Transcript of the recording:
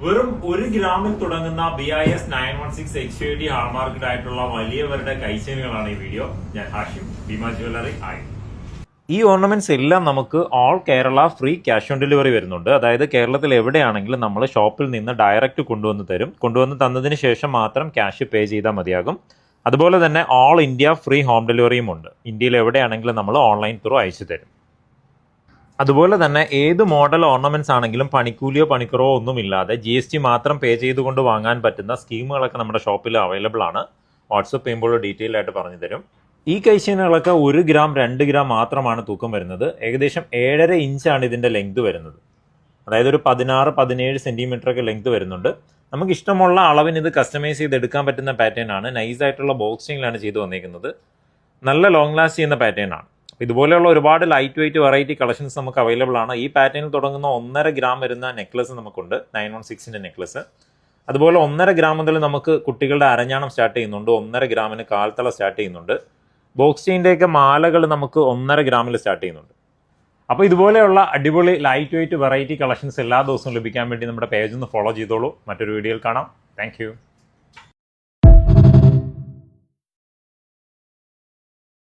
വെറും ഒരു ഗ്രാമിൽ തുടങ്ങുന്ന B I S nine one six H I D hallmarked ആയിട്ടുള്ള വലിയവരുടെ കൈച്ചേനുകളാണ് ഈ വീഡിയോ ഞാൻ ഹാഷിം ഭീമ ജ്വല്ലറി ആയി. ഈ ഓർണമെന്റ്സ് എല്ലാം നമുക്ക് all Kerala free cash on delivery വരുന്നുണ്ട്. അതായത് കേരളത്തിൽ എവിടെയാണെങ്കിലും നമ്മൾ ഷോപ്പിൽ നിന്ന് ഡയറക്റ്റ് കൊണ്ടുവന്ന് തരും. കൊണ്ടുവന്ന് തന്നതിന് ശേഷം മാത്രം ക്യാഷ് പേ ചെയ്താൽ മതിയാകും. അതുപോലെ തന്നെ ഓൾ ഇന്ത്യ ഫ്രീ ഹോം ഡെലിവറിയും ഉണ്ട്. ഇന്ത്യയിൽ എവിടെയാണെങ്കിലും നമ്മൾ ഓൺലൈൻ ത്രൂ അയച്ചു തരും. അതുപോലെ തന്നെ ഏത് മോഡൽ ഓർണമെന്റ്സ് ആണെങ്കിലും പണിക്കൂലിയോ പണിക്കുറവോ ഒന്നുമില്ലാതെ ജി എസ് ടി മാത്രം പേ ചെയ്തുകൊണ്ട് വാങ്ങാൻ പറ്റുന്ന സ്കീമുകളൊക്കെ നമ്മുടെ ഷോപ്പിൽ അവൈലബിൾ ആണ്. വാട്സപ്പ് ചെയ്യുമ്പോൾ ഡീറ്റെയിൽ ആയിട്ട് പറഞ്ഞു തരും. ഈ കൈശീനുകളൊക്കെ ഒരു ഗ്രാം രണ്ട് ഗ്രാം മാത്രമാണ് തൂക്കം വരുന്നത്. ഏകദേശം ഏഴര ഇഞ്ചാണ് ഇതിന്റെ ലെങ്ത് വരുന്നത്. അതായത് ഒരു പതിനാറ് പതിനേഴ് സെന്റിമീറ്റർ ഒക്കെ ലെങ്ത് വരുന്നുണ്ട്. നമുക്ക് ഇഷ്ടമുള്ള അളവിന് ഇത് കസ്റ്റമൈസ് ചെയ്ത് എടുക്കാൻ പറ്റുന്ന പാറ്റേൺ ആണ്. നൈസ് ആയിട്ടുള്ള ബോക്സിങ്ങിലാണ് ചെയ്തു വന്നിരിക്കുന്നത് നല്ല ലോങ് ലാസ്റ്റ് ചെയ്യുന്ന പാറ്റേൺ ആണ്. ഇതുപോലെയുള്ള ഒരുപാട് ലൈറ്റ് വെയിറ്റ് വെറൈറ്റി കളക്ഷൻസ് നമുക്ക് അവൈലബിൾ ആണ്. ഈ പാറ്റേണിൽ തുടങ്ങുന്ന ഒന്നര ഗ്രാം വരുന്ന നെക്ലസ് നമുക്കുണ്ട്. നയൻ വൺ സിക്സിന്റെ നെക്ലസ് അതുപോലെ ഒന്നര ഗ്രാം മുതൽ നമുക്ക് കുട്ടികളുടെ അരഞ്ഞാണം സ്റ്റാർട്ട് ചെയ്യുന്നുണ്ട്. ഒന്നര ഗ്രാമിന് കാൽത്തള സ്റ്റാർട്ട് ചെയ്യുന്നുണ്ട്. ബോക്സ് ചെയിന്റെയൊക്കെ മാലകൾ നമുക്ക് ഒന്നര ഗ്രാമിൽ സ്റ്റാർട്ട് ചെയ്യുന്നുണ്ട്. അപ്പോൾ ഇതുപോലെയുള്ള അടിപൊളി ലൈറ്റ് വെയിറ്റ് വെറൈറ്റി കളക്ഷൻസ് എല്ലാ ദിവസവും ലഭിക്കാൻ വേണ്ടി നമ്മുടെ പേജ് ഒന്ന് ഫോളോ ചെയ്തോളൂ. മറ്റൊരു വീഡിയോയിൽ കാണാം. താങ്ക്